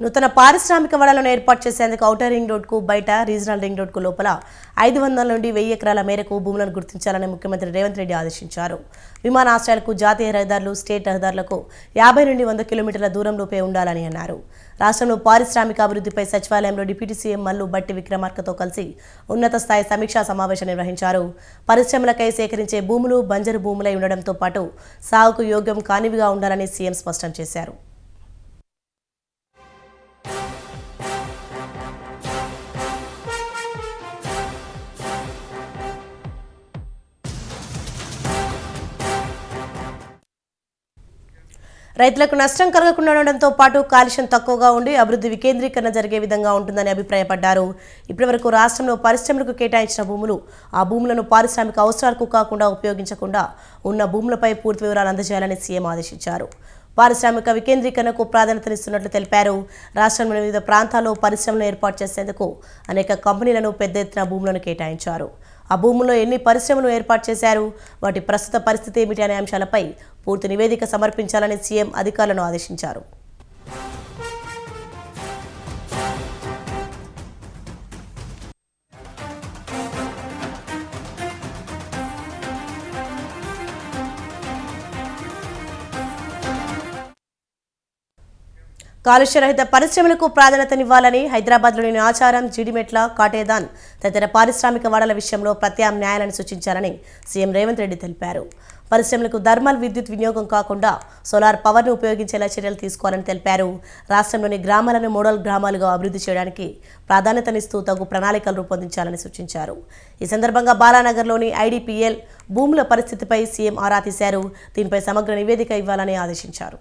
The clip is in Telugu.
నూతన పారిశ్రామిక వడలను ఏర్పాటు చేసేందుకు ఔటర్ రింగ్ రోడ్కు బయట రీజనల్ రింగ్ రోడ్కు లోపల ఐదు వందల నుండి వెయ్యి ఎకరాల మేరకు భూములను గుర్తించాలని ముఖ్యమంత్రి రేవంత్ రెడ్డి ఆదేశించారు. విమానాశ్రయాలకు జాతీయ రహదారులు స్టేట్ రహదారులకు యాభై నుండి వంద కిలోమీటర్ల దూరంలోపే ఉండాలని అన్నారు. రాష్ట్రంలో పారిశ్రామిక అభివృద్ధిపై సచివాలయంలో డిప్యూటీ సీఎం మల్లు బట్టి విక్రమార్కతో కలిసి ఉన్నత స్థాయి సమీక్షా సమావేశం నిర్వహించారు. పరిశ్రమలకై సేకరించే భూములు బంజరు భూములై ఉండడంతో పాటు సాగుకు యోగ్యం కానివిగా ఉండాలని సీఎం స్పష్టం చేశారు. రైతులకు నష్టం కలగకుండా ఉండడంతో పాటు కాలుష్యం తక్కువగా ఉండి అభివృద్ధి వికేంద్రీకరణ జరిగే విధంగా ఉంటుందని అభిప్రాయపడ్డారు. ఇప్పటివరకు రాష్ట్రంలో పరిశ్రమలకు కేటాయించిన భూములు ఆ భూములను పారిశ్రామిక అవసరాలకు కాకుండా ఉపయోగించకుండా ఉన్న భూములపై పూర్తి వివరాలు అందజేయాలని సీఎం ఆదేశించారు. పారిశ్రామిక వికేంద్రీకరణకు ప్రాధాన్యతనిస్తున్నట్లు తెలిపారు. రాష్ట్రంలోని వివిధ ప్రాంతాల్లో పరిశ్రమలు ఏర్పాటు చేసేందుకు అనేక కంపెనీలను పెద్ద ఎత్తున భూములను కేటాయించారు. ఆ భూముల్లో ఎన్ని పరిశ్రమలు ఏర్పాటు చేశారు? వాటి ప్రస్తుత పరిస్థితి ఏమిటి అనే అంశాలపై పూర్తి నివేదిక సమర్పించాలని సీఎం అధికారులను ఆదేశించారు. కాలుష్యరహిత పరిశ్రమలకు ప్రాధాన్యతనివ్వాలని హైదరాబాద్లోని ఆచారం జీడిమెట్ల కాటేదాన్ తదితర పారిశ్రామిక వాడల విషయంలో ప్రత్యామ్నాయాలను సూచించాలని సీఎం రేవంత్ రెడ్డి తెలిపారు. పరిశ్రమలకు థర్మల్ విద్యుత్ వినియోగం కాకుండా సోలార్ పవర్ను ఉపయోగించేలా చర్యలు తీసుకోవాలని తెలిపారు. రాష్ట్రంలోని గ్రామాలను మోడల్ గ్రామాలుగా అభివృద్ధి చేయడానికి ప్రాధాన్యతనిస్తూ తగు ప్రణాళికలు రూపొందించాలని సూచించారు. ఈ సందర్భంగా బాలానగర్లోని ఐడిపిఎల్ భూముల పరిస్థితిపై సీఎం ఆరా తీశారు. దీనిపై సమగ్ర నివేదిక ఇవ్వాలని ఆదేశించారు.